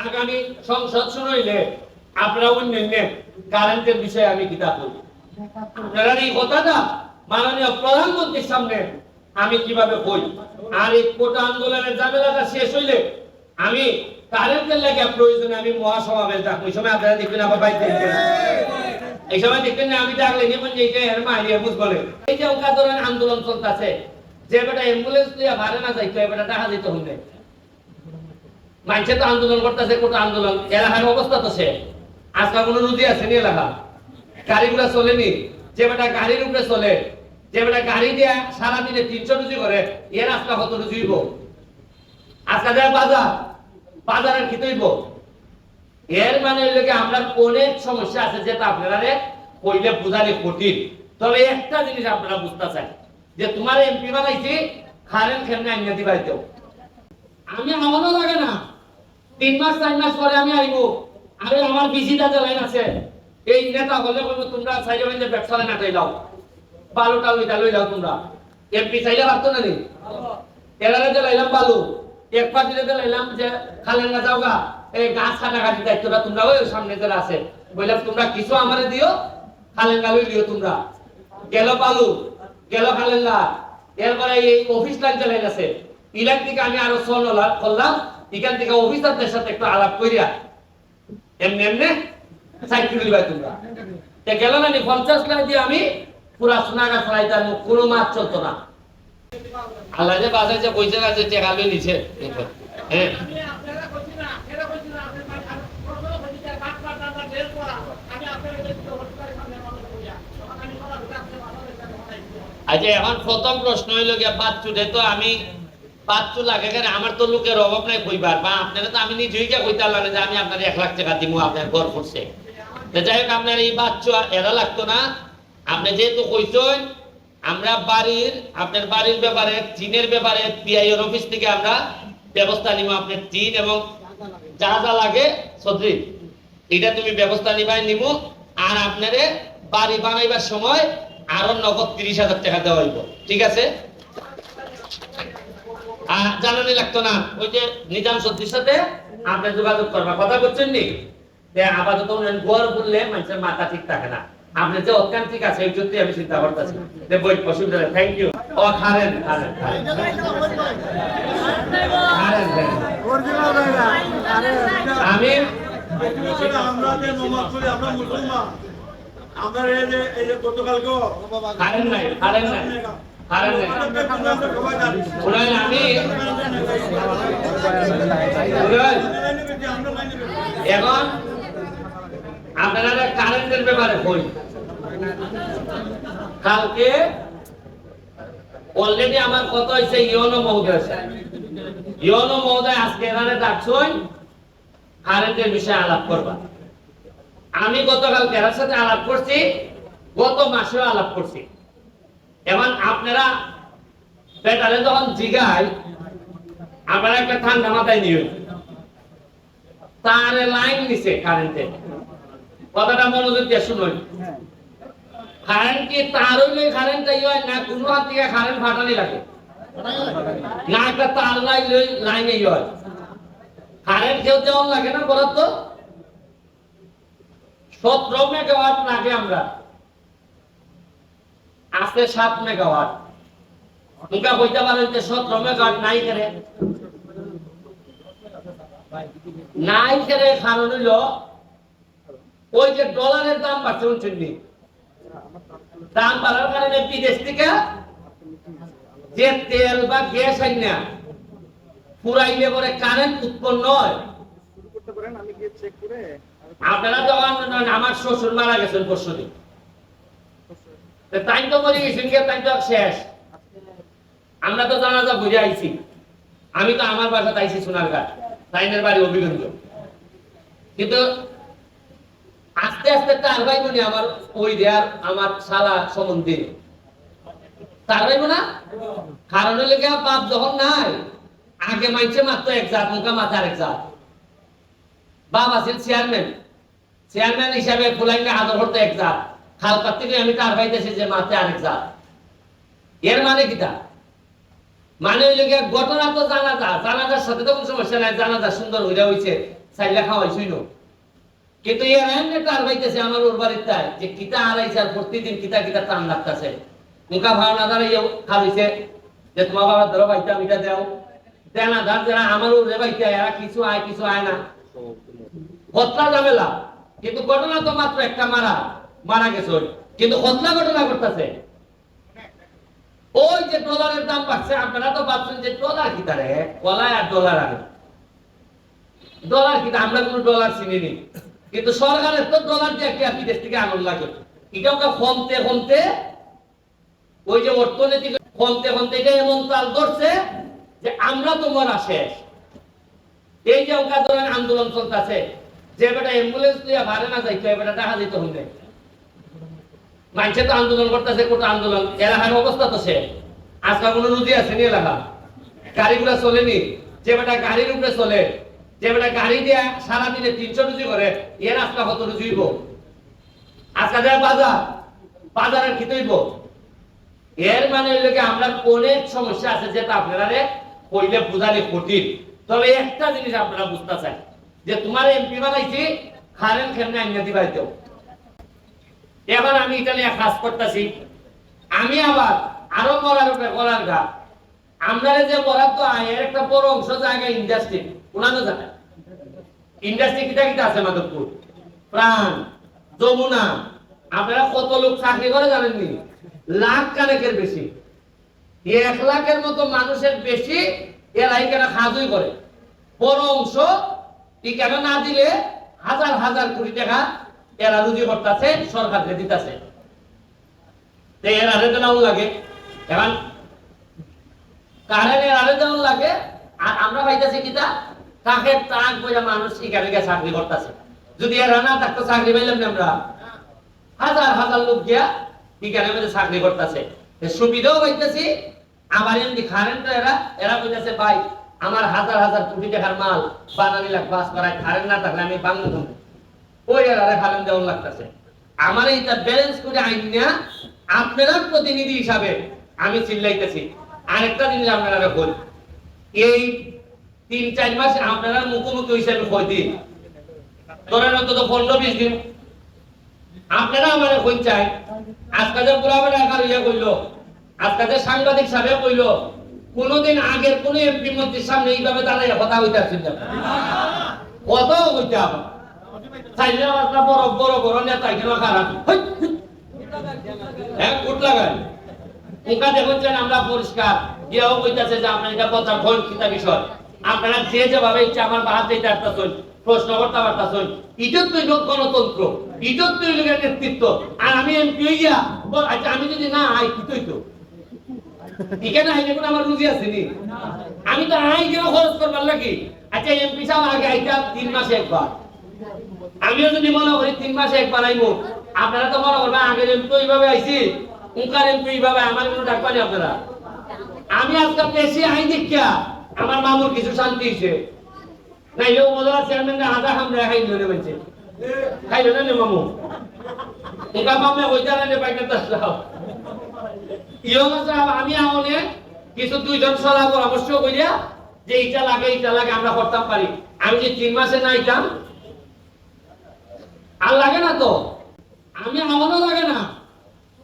আগামী সংসদ শুরু হইলে আপনারা অন্যান্য কারেন্টের বিষয়ে আমি কিতাব বলি আপনারা এই কথাটা মাননীয় প্রধানমন্ত্রীর সামনে আমি কীভাবে বই আর এই কোটা আন্দোলনের ঝামেলাটা শেষ হইলে আমি কারেন্টের লাগে প্রয়োজনে আমি মহাসমাবেশ ডাকবো। এই সময় আপনারা দেখবেন বাইক দেখবেন। এই সময় দেখবেন না, আমি ডাকলে নিবেন যে এটা এর মাইরিয়া বুঝবলে এই যে ওকা ধরনের আন্দোলন চলতেছে, যে বেটা অ্যাম্বুলেন্স দিয়ে ভাড়ে না যাইতো এবারে টাকা দিতে হবে মানুষে তো আন্দোলন করতেছে কোটা আন্দোলন? এলাকার অবস্থা তো সে আজকাল কোনো নদী আছে নি এলাকা? গাড়িগুলো চলেনি। যে বেটা গাড়ির উপরে চলে, যে বেটা গাড়ি দিয়ে সারাদিনে তিনশো রুজি করে এর আজকা কত রুজিব আজকা দেয় বাজার বাজারের কি তৈব এর মানে হইল কি, আমরা অনেক সমস্যা আছে যেটা আপনারা কইলে বুঝালে কঠিন। তবে একটা জিনিস আপনারা বুঝতে চাই যে তোমার এমপি বানাইছি খারেন খেলনে আইনা দিবাইতেও। আমি আমারও লাগে না। তিন মাস, চার মাস পরে আমি আইবো। আরে, আমার বিসিটা যে লাইন আছে। এই নেতা বলে বলব তোমরা সাইডে বাইন্দে ব্যবসা লাইন আটাই দাও। বালুটা লইটা লই দাও তোমরা। এমপি চাইলে পারতো না নি এরারে যে লাইলাম বালু, এক পার্টিতে যে লাইলাম যে খালেন না যাওগা এই গাছ কাটাকাটি দায়িত্বটা তোমরা ওই সামনে যারা আছে। বললাম, তোমরা কিছু আমারে দিও খালেন গালুই দিও তোমরা। গেল বালু, গেল খালেন গা এরপরে এই অফিস লাইন যে লাইন আছে ইলাক থেকে আমি আরও সল করলাম। এখান থেকে অফিসারদের সাথে একটু আলাপ করিয়া এমনি এমনি সাইকেল দিবা তোমরা। গেল না নি? পঞ্চাশ লাখ দিয়ে আমি পুরা সোনাগা চালাইতাম কোনো মাছ চলতো না। আল্লাহ যে যে পয়সা আছে টাকা লই নিছে। হ্যাঁ। আচ্ছা এখন প্রথম প্রশ্ন হইল গিয়া বাচ্চুটে তো আমি কেন আমার তো লোকের অভাব নাই বা আপনারা তো আমি নিজেই যে আমি আপনার এক লাখ টাকা আপনার ঘর আপনার এই বাচ্চু এরা লাগতো না। আপনি যেহেতু আমরা বাড়ির, আপনার বাড়ির ব্যাপারে, টিনের ব্যাপারে অফিস থেকে আমরা ব্যবস্থা নিব আপনার টিন এবং যা যা লাগে। সদরি এটা তুমি ব্যবস্থা নিবাই নিব আর আপনারে বাড়ি বানাইবার সময় আরও নগদ তিরিশ হাজার টাকা দেওয়া ঠিক আছে? জানানি লাগতো না। ওই যে নিজাম সত্যির সাথে আপনি যোগাযোগ করবা। কথা বলছেন নি? যে আপাতত গোয়ার বললে মানুষের মাথা ঠিক থাকে না। আপনি যে অজ্ঞান ঠিক আছে এই জন্যই আমি চিন্তা করতেছি। যে বই অসুবিধা নেই থ্যাংক ইউ ও খারেন খারেন। আমি আমরা যে আমরা মুসলমান। আমরা এই যে এই যে গতকালকে খারেন নাই খারেন নাই। অলরেডি আমার কত হয়েছে? ইয়নো মহোদয় ইয়নো মহোদয় আজকে এখানে ডাকছই কারেন্টের বিষয়ে আলাপ করবা আমি গতকাল এর সাথে আলাপ করছি, গত মাসেও আলাপ করছি। এবং আপনারা পেটারে যখন জিগায় আপনারা একটা ঠান্ডা মাথায় নিয়ে তার লাইন নিছে কারেন্টে কথাটা মনোযোগ দিয়ে শুনুন। কারেন্ট কি তার হইলে কারেন্ট হয় না কোনো হাত থেকে কারেন্ট ফাটানি লাগে? না, একটা তার লাইন লাইন লাইনে হয়। কারেন্ট কেউ দেওয়ার লাগে না বরাদ্দ সতেরো মেগাওয়াট লাগে আমরা আছে সাত মেগাওয়াট। তোমরা কইতে পারেন যে সতেরো মেগাওয়াট নাই করে। নাই করে কারণ হইল ওই যে ডলারের দাম বাড়ছে শুনছেন নি? দাম বাড়ার কারণে বিদেশ থেকে যে তেল বা গ্যাস আই না পুরাইলে পরে কারেন্ট উৎপন্ন হয়। আপনারা যখন আমার শ্বশুর মারা গেছেন পরশু দিন তাই তো মরে গেছেন তাই তো শেষ। আমরা তো জানাজা বুঝে আইছি। আমি তো আমার বাসা আইছি সোনারঘাট তাইনের বাড়ি অভিগঞ্জ কিন্তু আস্তে আস্তে তার ভাই মনে আমার ওই দেয়ার, আমার শালা সম্বন্ধে। তার ভাই না কারণ হলে বাপ যখন নাই, আগে মাইছে মাত্র এক জাত মুখা মাথার এক জাত। বাপ আছেন চেয়ারম্যান চেয়ারম্যান হিসাবে ফুলাইলে আদর করতে এক জাত। খালকার থেকে আমি তার পাইতেছি যে মাতে আরেক জাত? এর মানে কিটা মানে হইলে গিয়া ঘটনা তো জানা যা জানাজার সাথে তো কোনো সমস্যা নাই, জানাজা সুন্দর হইয়া হইছে, চাইলে খাওয়াইছই না কিন্তু এর এমনি টার পাইতেছে আমার ওর বাড়ির তাই, যে কিতা হারাইছে আর প্রতিদিন কিতা কিতা টান লাগতেছে। মুখা ভাওনা দাঁড়াই খাওয়াইছে যে তোমার বাবা ধরো বাইতা মিটা দেও। দেনা ধার যারা আমার ওরে বাইতে এরা কিছু আয় কিছু আয় না। হত্যা ঝামেলা। কিন্তু ঘটনা তো মাত্র একটা মারা। মারা গেছে কিন্তু হত্যা ঘটনা করতেছে ওই যে ডলারের দাম বাড়ছে, আপনারা তো ভাবছেন যে ডলার কি তারে? কলায় আর ডলার আনে। ডলার কি আমরা কোনো ডলার চিনি নি কিন্তু সরকারের তো ডলার দিয়ে বিদেশ থেকে লাগে। এটা কমতে ওই যে অর্থনৈতিক কমতে কমতে এটা এমন তাল ধরছে যে আমরা তো মরা শেষ। এই যে ওকা ধরেন আন্দোলন চলতেছে, যে বেটা অ্যাম্বুলেন্স দিয়ে ভাড়ে না যাইতো বেটা টাকা দিতে হইলে মানুষে তো আন্দোলন করতেছে, কত আন্দোলন? এলাকার অবস্থা তো সে আজকাল কোনো নদী আছে নি এলাকা গাড়িগুলো চলেনি যে বেটা গাড়ির উপরে চলে, যে বেটা গাড়ি দিয়ে সারাদিনে তিনশো রুজি করে এর আজকা কত রুজি হইব? আজকা দেয় বাজার, বাজারের কি তৈব এর মানে হইল কি, আমরা অনেক সমস্যা আছে যেটা আপনারা রে কইলে বুঝালে কঠিন। তবে একটা জিনিস আপনারা বুঝতে চাই যে তোমার এমপি বানাইছি খারেন খেমনে আইনে আইনা দিবাইতেও? এবার আমি এটা নিয়ে কাজ করতেছি। আমি আবার আরও মরার উপরে করার গা। আপনারা যে বরাদ্দ আয়ের একটা বড় অংশ জায়গা ইন্ডাস্ট্রি কোনানো জায়গা। ইন্ডাস্ট্রি কিটা কিটা আছে মাধবপুর? প্রাণ, যমুনা। আপনারা কত লোক চাকরি করে জানেননি? লাখ কানেকের বেশি। এক লাখের মতো মানুষের বেশি এরাই কেন খাজুই করে। বড় অংশ, টিকাটা না দিলে হাজার হাজার কোটি টাকা এরা রুজি করতেছে, সরকারকে দিতেছে। এরা রেতে নাও লাগে। এখন কারেন্ট এরা রেতে লাগে। আর আমরা পাইতেছি কিতা? কাকের টাক বইরা মানুষ এখানে চাকরি করতেছে। যদি এরা না থাকতো, চাকরি পাইলাম না আমরা। হাজার হাজার লোক গিয়া এখানে মধ্যে চাকরি করতেছে। সুবিধাও পাইতেছি। আমার এমনি কারেন্ট এরা এরা কইতেছে, ভাই, আমার হাজার হাজার কোটি টাকার মাল বানানি লাখ বাস করায় কারেন্ট না থাকলে আমি বাংলা আমার আপনারা প্রতিনিধি হিসাবে আমি চিল্লাইতেছি। আরেকটা জিনিস আপনারা এই তিন, চার মাস আপনারা মুখোমুখি হিসাবে ধরেন অন্তত পনেরো, বিশ দিন। আপনারা আমার চাই। আজকে যে ইয়ে কইলো, আজকে যে সাংবাদিক সাহেব কইলো, কোনোদিন আগের কোন এমপি মন্ত্রীর সামনে এইভাবে দাঁড়ায় কথা হইতে আসছেন কত হইতে আবার চাইলে একটা বড় বড় বড় নেতা। হ্যাঁ লাগাই দেখছেন আমরা পরিষ্কার। যে আপনার এটা কিতা বিষয়। আপনারা যে যেভাবে ইচ্ছা আমার বাহাত দিতে আসতেছেন, প্রশ্ন ইজত গণতন্ত্র ইজত নেতৃত্ব। আর আমি এমপি হইয়া আচ্ছা আমি যদি না আই তো এখানে আইনে কোনো আমার রুজি আছে নি? আমি তো আই কেন খরচ করবার লাগি? আচ্ছা এমপি সাহেব আগে আইতা তিন মাসে একবার। আমিও যদি মনে করি তিন মাসে একবার আইবো, আপনারা তো মনে করবেন আগের এমপি এইভাবে আইছি উনকার এমপি এইভাবে, আমার কোনো ডাক পানি আপনারা। আমি আজকাল বেশি আই দেখিয়া আমার মামুর কিছু শান্তি হয়েছে। নাইলে উপজেলা চেয়ারম্যান আধা খাম দেখাই নিলে বলছে খাইলো না নে মামু। উনকা মামে হইতা না পাইতে তাসলাও ইয়ং আছে আমি আমনে কিছু দুইজন সলা পরামর্শ করিয়া যে এইটা লাগে এইটা লাগে, আমরা করতাম পারি। আমি যে তিন মাসে না আইতাম আর লাগে না তো? আমি আমারও লাগে না।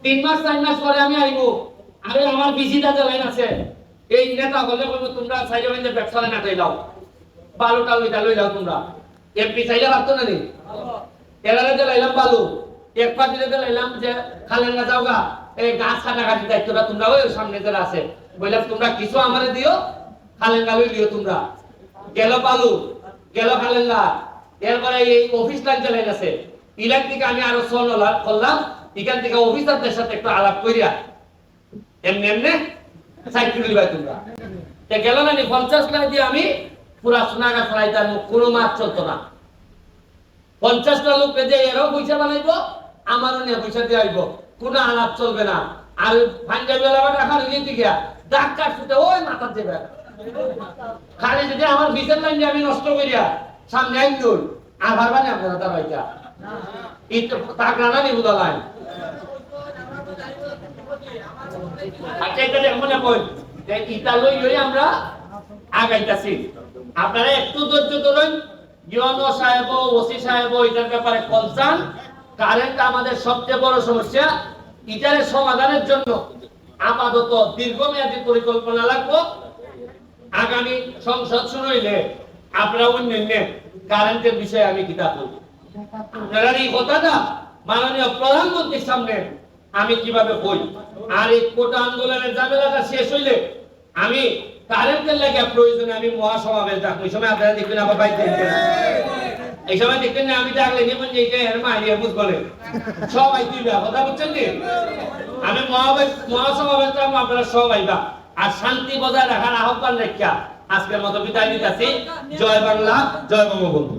তিন মাস, চার মাস পরে আমি আইবো। আরে আমার বিসিটা যে লাইন আছে, এই নেতা হলে বলব, তোমরা সাইডে বাইন্দে ব্যবসা না তাই লাও বালুটা লইটা লই যাও তোমরা। এমপি চাইলে পারতো না নি এলারে যে লাইলাম বালু, এক পা দিলে যে লাইলাম যে খালেন না যাও গা এই গাছ কাটাকাটি দায়িত্বটা তোমরা ওই সামনে যারা আছে বললাম তোমরা কিছু আমারে দিও খালেন গা লই দিও তোমরা। গেল বালু, গেল খালেন গা এরপরে এই অফিস লাইন লাইন আছে ইলাক থেকে আমি আরও সল করলাম, এখান থেকে অফিসারদের সাথে একটু আলাপ করিয়া এমনি এমনি সাইকেল তোমরা। গেল না পঞ্চাশ লাখ দিয়ে আমি পুরা কোনো মাছ চলতো না। পঞ্চাশটা লোক যে এরাও পয়সা বানাইবো, আমারও নিয়ে পয়সা দিয়ে কোনো আলাপ চলবে না। আর পাঞ্জাবি এলাকা রাখা নিয়ে দিকে কাটতে ওই মাথার দেবে খালি যদি আমার বিচার লাইন আমি নষ্ট করিয়া সামনে আর আপনারা আচ্ছা ইটা লই আমরা আগাইতাছি। আপনারা একটু সাহেব সাহেব, এটার ব্যাপারে কনসার্ন কারেন্ট আমাদের সবচেয়ে বড় সমস্যা। এটার সমাধানের জন্য আপাতত দীর্ঘমেয়াদী পরিকল্পনা লাগবে। আগামী সংসদ শুরু হইলে আপনারা অন্যান্য কারেন্টের বিষয়ে আমি কিতাব করব আপনারা এই কথাটা মাননীয় প্রধানমন্ত্রীর সামনে আমি কীভাবে বই আর এই কোটা আন্দোলনের শেষ হইলে আমি কারেন্টের লাগে প্রয়োজনে আমি মহাসমাবেশ ডাকবো। এই সময় আপনারা দেখবেন বাইক এই সময় দেখবেন না, আমি ডাকলে যেমন যে এটা এর মাইনে বুঝ বলে। সবাই কথা বুঝছেন কি? আমি মহাসমাবেশ ডাকবো, আপনারা সবাই বা। আর শান্তি বজায় রাখার আহ্বান রেখা আজকের মতো বিদায় নিতেছি। জয় বাংলা জয় বঙ্গবন্ধু।